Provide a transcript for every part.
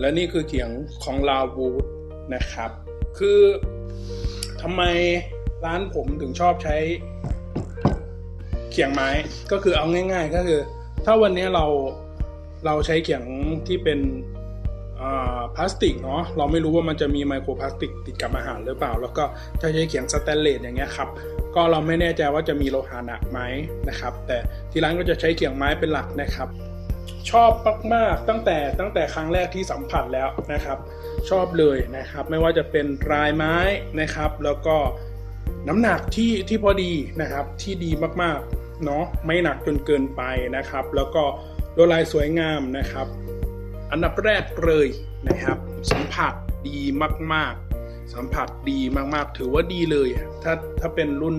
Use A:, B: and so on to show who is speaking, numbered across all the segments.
A: และนี่คือเขียงของลาวูดนะครับ คือทำไมร้านผมถึงชอบใช้เขียงไม้ก็คือเอาง่าย ๆ ก็คือ ถ้าวันนี้เราเราใช้เขียงที่เป็นพลาสติกเนาะเราไม่รู้ว่ามันจะมีไมโครพลาสติกติดกับอาหารหรือเปล่า แล้วก็ถ้าใช้เขียงสแตนเลสอย่างเงี้ยครับก็เราไม่แน่ใจว่าจะมีโลหะหนักไหมนะครับ แต่ที่ร้านก็จะใช้เขียงไม้เป็นหลักนะครับ ชอบมากๆตั้งแต่ตั้งแต่ครั้งแรกที่สัมผัสแล้วนะครับ ชอบเลยนะครับ ไม่ว่าจะเป็นลายไม้นะครับ แล้วก็น้ำหนักที่ที่พอดีนะครับที่ดีมากๆเนาะไม่หนักจนเกินไปนะครับ แล้วก็ลวดลายสวยงามนะครับ อันดับแรกเลยนะครับ สัมผัสดีมากๆ สัมผัสดีมากๆ ถือว่าดีเลย ถ้าถ้าเป็นรุ่น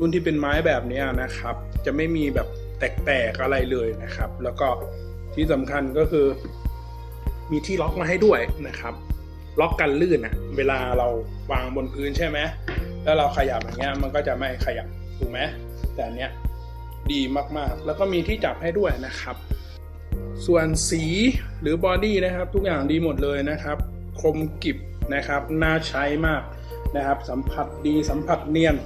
A: รุ่นที่เป็นไม้แบบนี้นะครับ จะไม่มีแบบ แตกๆอะไรเลยนะครับ แล้วก็ที่สำคัญก็คือ มีที่ล็อกมาให้ด้วยนะครับ ล็อกกันลื่นอะเวลาเราวางบนพื้นใช่ไหมแล้วเราขยับอย่างเงี้ยมันก็จะไม่ขยับถูกไหมแต่อันเนี้ยดีมากๆ แล้วก็มีที่จับให้ด้วยนะครับ ส่วนสีหรือบอดี้นะครับ ทุกอย่างดีหมดเลยนะครับ คมกริบนะครับ น่าใช้มากนะครับ สัมผัสดีสัมผัสเนียน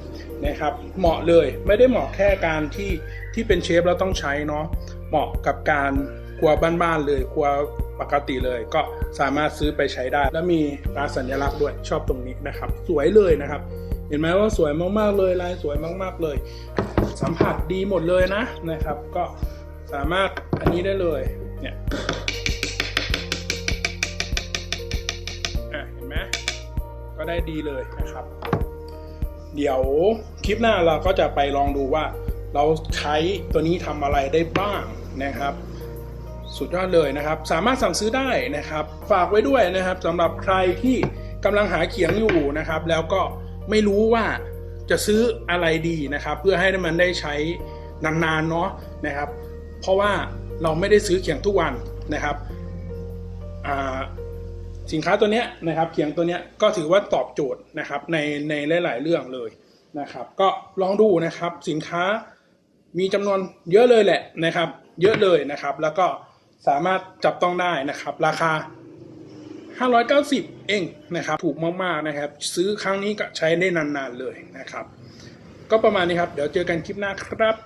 A: นะครับ เหมาะเลยไม่ได้เหมาะแค่การที่ที่เป็นเชฟแล้วต้องใช้เนาะเหมาะกับการครัวบ้านๆเลยครัวปกติเลยก็สามารถซื้อไปใช้ได้ แล้วมีตราสัญลักษณ์ด้วยชอบตรงนี้นะครับ สวยเลยนะครับ เห็นไหมว่าสวยมากๆเลยลายสวยมากๆเลย สัมผัสดีหมดเลยนะนะครับ ก็สามารถอันนี้ได้เลยเนี่ยเห็นไหมก็ได้ดีเลยนะครับ เดี๋ยวคลิปหน้าเราก็จะไปลองดูว่า เราใช้ตัวนี้ทำอะไรได้บ้างนะครับ สุดยอดเลยนะครับ สามารถสั่งซื้อได้นะครับ ฝากไว้ด้วยนะครับสำหรับใครที่กำลังหาเขียงอยู่นะครับ แล้วก็ไม่รู้ว่าจะซื้ออะไรดีนะครับ เพื่อให้มันได้ใช้นานๆเนาะนะครับ เพราะว่าเราไม่ได้ซื้อเขียงทุกวันนะครับอ่า สินค้าตัวเนี้ยนะครับเขียงตัวเนี้ยก็ถือว่าตอบโจทย์นะครับในในหลาย ๆ เรื่องเลยนะครับ ก็ลองดูนะครับสินค้ามีจำนวนเยอะเลยแหละนะครับ เยอะเลยนะครับ แล้วก็สามารถจับต้องได้นะครับ ราคา 590 เองนะครับ ถูกมาก ๆ นะครับ ซื้อครั้งนี้ก็ใช้ได้นาน ๆ เลยนะครับ ก็ประมาณนี้ครับ เดี๋ยวเจอกันคลิปหน้าครับ